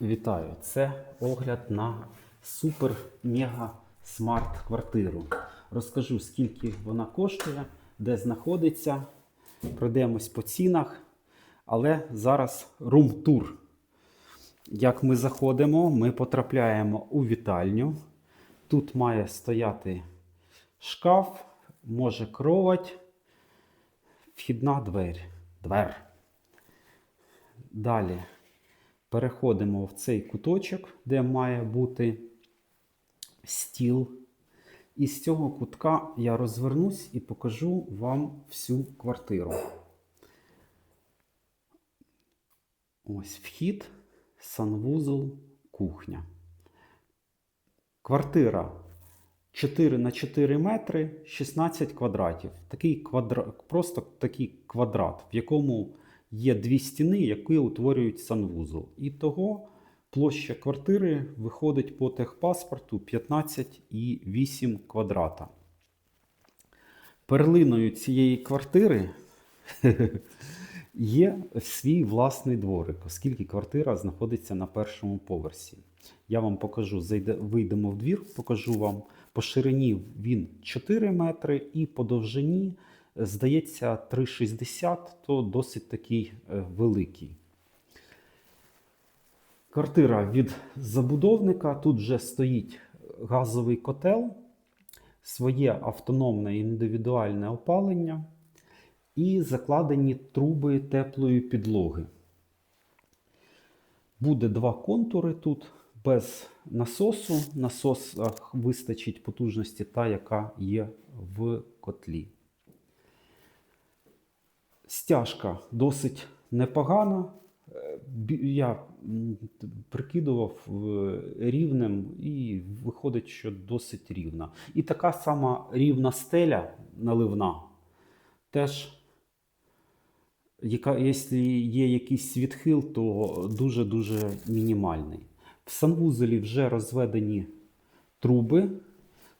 Вітаю! Це огляд на супер-мега смарт квартиру. Розкажу, скільки вона коштує, де знаходиться. Пройдемось по цінах. Але зараз рум-тур. Як ми заходимо, ми потрапляємо у вітальню. Тут має стояти шкаф, може кровать, вхідна двері. Двер. Далі переходимо в цей куточок, де має бути стіл. І з цього кутка я розвернусь і покажу вам всю квартиру. Ось вхід, санвузол, кухня. Квартира 4 на 4 метри, 16 квадратів. Такий квадра... Просто такий квадрат, в якому є дві стіни, які утворюють санвузол. І того площа квартири виходить по техпаспорту 15,8 квадрата. Перлиною цієї квартири є свій власний дворик, оскільки квартира знаходиться на першому поверсі. Я вам покажу, вийдемо в двір, покажу вам по ширині він 4 метри і по довжині, здається, 3,60, то досить такий е, великий. Квартира від забудовника. Тут вже стоїть газовий котел, своє автономне індивідуальне опалення і закладені труби теплої підлоги. Буде два контури тут без насосу. Насосах вистачить потужності та, яка є в котлі. Стяжка досить непогана. Е, Я прикидував е, рівнем і виходить, що досить рівна. І така сама рівна стеля наливна теж яка, якщо є якийсь відхил, то дуже-дуже мінімальний. В санвузолі вже розведені труби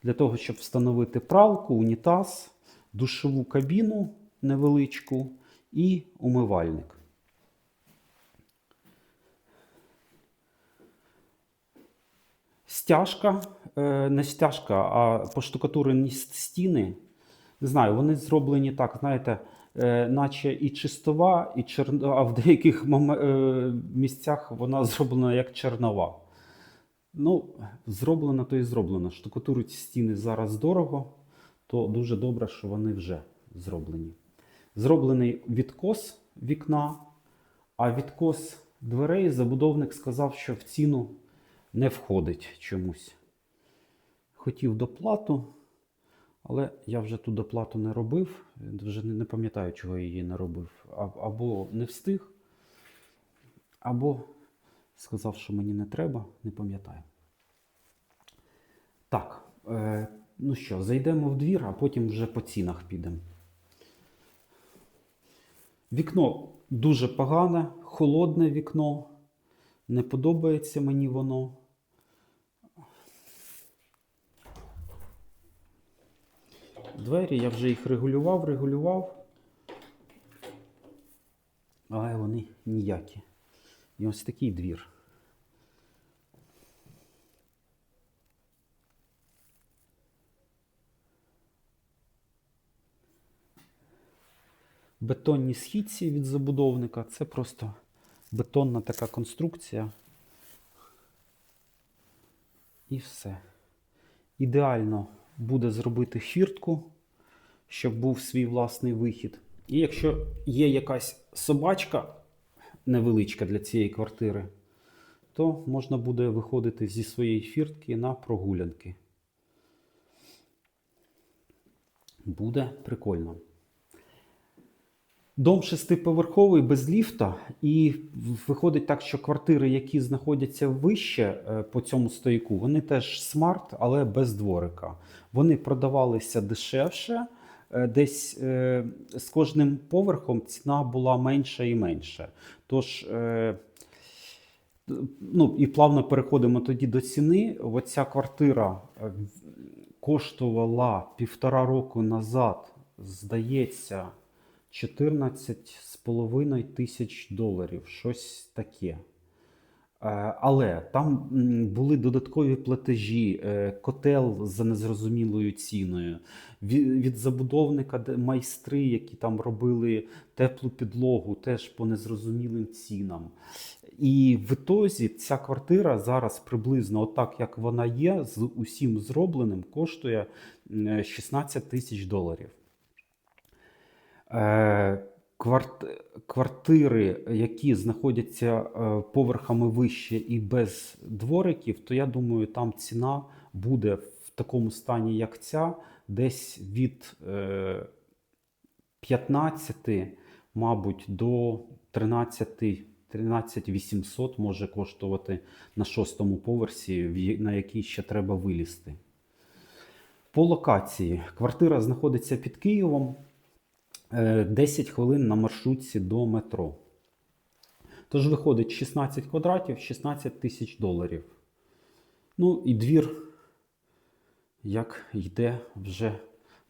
для того, щоб встановити пралку, унітаз, душову кабіну невеличку і умивальник. Стяжка, е, не стяжка, а поштукатурені стіни. Не знаю, вони зроблені так, знаєте, е, наче і чистова, і чер... а в деяких е, місцях вона зроблена як чернова. Ну, зроблено, то і зроблено. Штукатурить стіни зараз дорого, то дуже добре, що вони вже зроблені. Зроблений відкос вікна, а відкос дверей забудовник сказав, що в ціну не входить чомусь. Хотів доплату, але я вже ту доплату не робив. Вже не, пам'ятаю, чого я її не робив. Або не встиг, або сказав, що мені не треба, не пам'ятаю. Так, е, ну що, зайдемо в двір, а потім вже по цінах підемо. Вікно дуже погане, холодне вікно. Не подобається мені воно. Двері я вже їх регулював, регулював. Але вони ніякі. І ось такий двір. Бетонні східці від забудовника. Це просто бетонна така конструкція. І все. Ідеально буде зробити фіртку, щоб був свій власний вихід. І якщо є якась собачка невеличка для цієї квартири, то можна буде виходити зі своєї фіртки на прогулянки. Буде прикольно. Дом шестиповерховий без ліфта, і виходить так, що квартири, які знаходяться вище е, по цьому стояку, вони теж смарт, але без дворика. Вони продавалися дешевше. е, Десь е, з кожним поверхом ціна була менша і менша. Тож, ну і плавно переходимо тоді до ціни. Оця квартира коштувала півтора року назад, здається, 14 з половиною тисяч доларів, щось таке. Е, Але там були додаткові платежі, е, котел за незрозумілою ціною. Від, забудовника майстри, які там робили теплу підлогу, теж по незрозумілим цінам. І в ітозі ця квартира зараз приблизно, отак як вона є, з усім зробленим, коштує 16 тисяч доларів. Е, кварт- Квартири, які знаходяться е, поверхами вище і без двориків, то я думаю, там ціна буде в такому стані, як ця, десь від е, 15, мабуть, до 13, 13 800 може коштувати на шостому поверсі, на який ще треба вилізти. По локації. Квартира знаходиться під Києвом. Е, 10 хвилин на маршрутці до метро. Тож виходить 16 квадратів, 16 тисяч доларів. Ну і двір, як йде, вже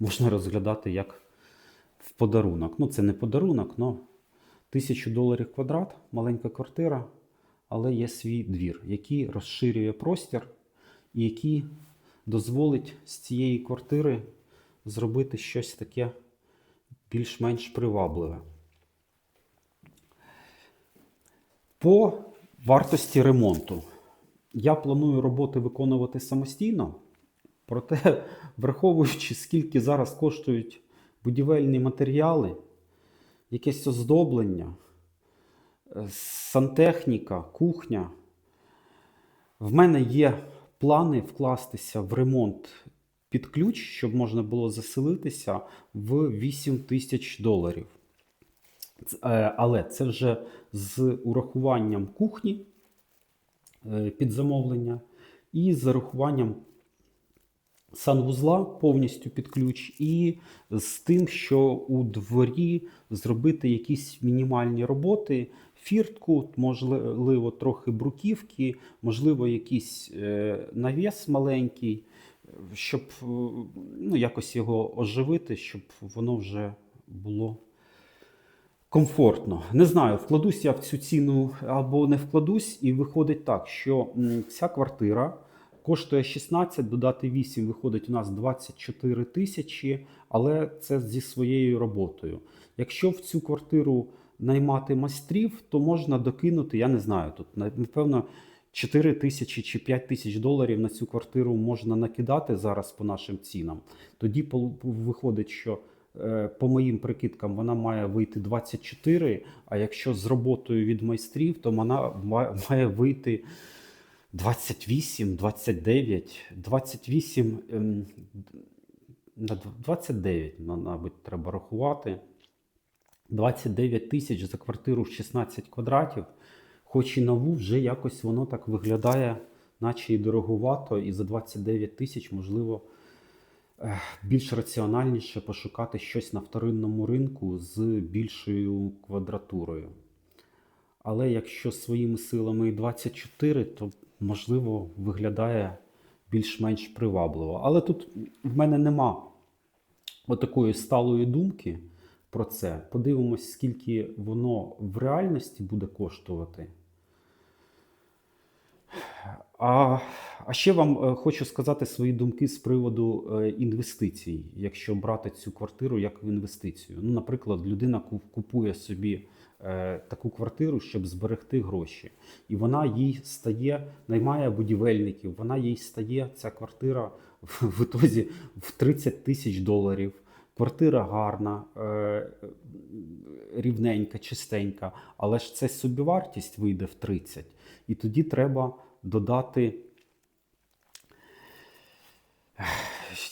можна розглядати як в подарунок. Ну, це не подарунок, але тисячу доларів квадрат, маленька квартира, але є свій двір, який розширює простір і який дозволить з цієї квартири зробити щось таке більш-менш привабливе. По вартості ремонту. Я планую роботи виконувати самостійно, проте, враховуючи, скільки зараз коштують будівельні матеріали, якесь оздоблення, е, сантехніка, кухня, в мене є плани вкластися в ремонт під ключ, щоб можна було заселитися в 8 тисяч доларів. Е, Але це вже з урахуванням кухні е, під замовлення і з урахуванням санвузла повністю під ключ, і з тим, що у дворі зробити якісь мінімальні роботи, фіртку, можливо, трохи бруківки, можливо, якийсь е, навіс маленький, щоб е, ну, якось його оживити, щоб воно вже було комфортно. Не знаю, вкладусь я в цю ціну або не вкладусь, і виходить так, що ця квартира коштує 16, додати 8, виходить у нас 24 тисячі, але це зі своєю роботою. Якщо в цю квартиру наймати майстрів, то можна докинути, я не знаю, тут напевно 4 тисячі чи 5 тисяч доларів на цю квартиру можна накидати зараз по нашим цінам. Тоді виходить, що е, по моїм прикидкам вона має вийти 24, а якщо з роботою від майстрів, то вона має вийти 28, 29, 28, ем, на 29, мабуть, треба рахувати. 29 тисяч за квартиру в 16 квадратів, хоч і нову, вже якось воно так виглядає, наче і дороговато, і за 29 тисяч, можливо, більш раціональніше пошукати щось на вторинному ринку з більшою квадратурою. Але якщо своїми силами і 24, то можливо виглядає більш-менш привабливо. Але тут в мене нема отакої сталої думки про це. Подивимось, скільки воно в реальності буде коштувати. А, а ще вам е, хочу сказати свої думки з приводу е, інвестицій, якщо брати цю квартиру як інвестицію. Ну, наприклад, людина купує собі е, таку квартиру, щоб зберегти гроші, і вона їй стає, наймає будівельників, вона їй стає ця квартира в, ітозі в 30 тисяч доларів. Квартира гарна, рівненька, чистенька, але ж це собівартість вийде в 30. І тоді треба додати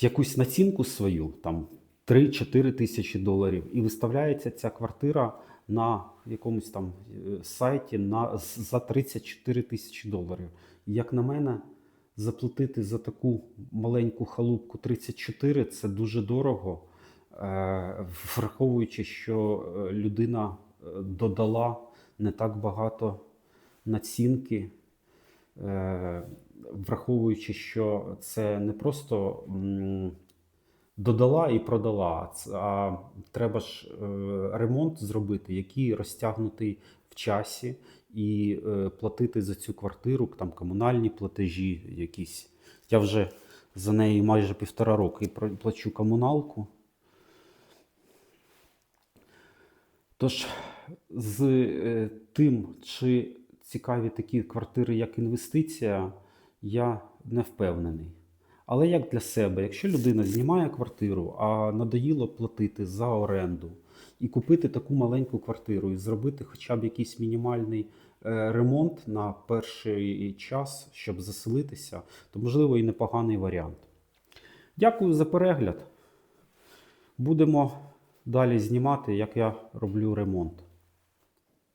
якусь націнку свою, там 3-4 тисячі доларів, і виставляється ця квартира на якомусь там е, сайті на, за 34 тисячі доларів. Як на мене, заплатити за таку маленьку халупку 34 це дуже дорого, е, враховуючи, що е, людина додала не так багато націнки. Е, враховуючи, що це не просто додала і продала, а треба ж е, ремонт зробити, який розтягнутий в часі, і е, платити за цю квартиру, там комунальні платежі якісь. Я вже за неї майже півтора роки пр- плачу комуналку. Тож з тим, чи цікаві такі квартири, як інвестиція, я не впевнений. Але як для себе, якщо людина знімає квартиру, а надоїло платити за оренду, і купити таку маленьку квартиру і зробити хоча б якийсь мінімальний е, ремонт на перший час, щоб заселитися, то можливо і непоганий варіант. Дякую за перегляд. Будемо далі знімати, як я роблю ремонт.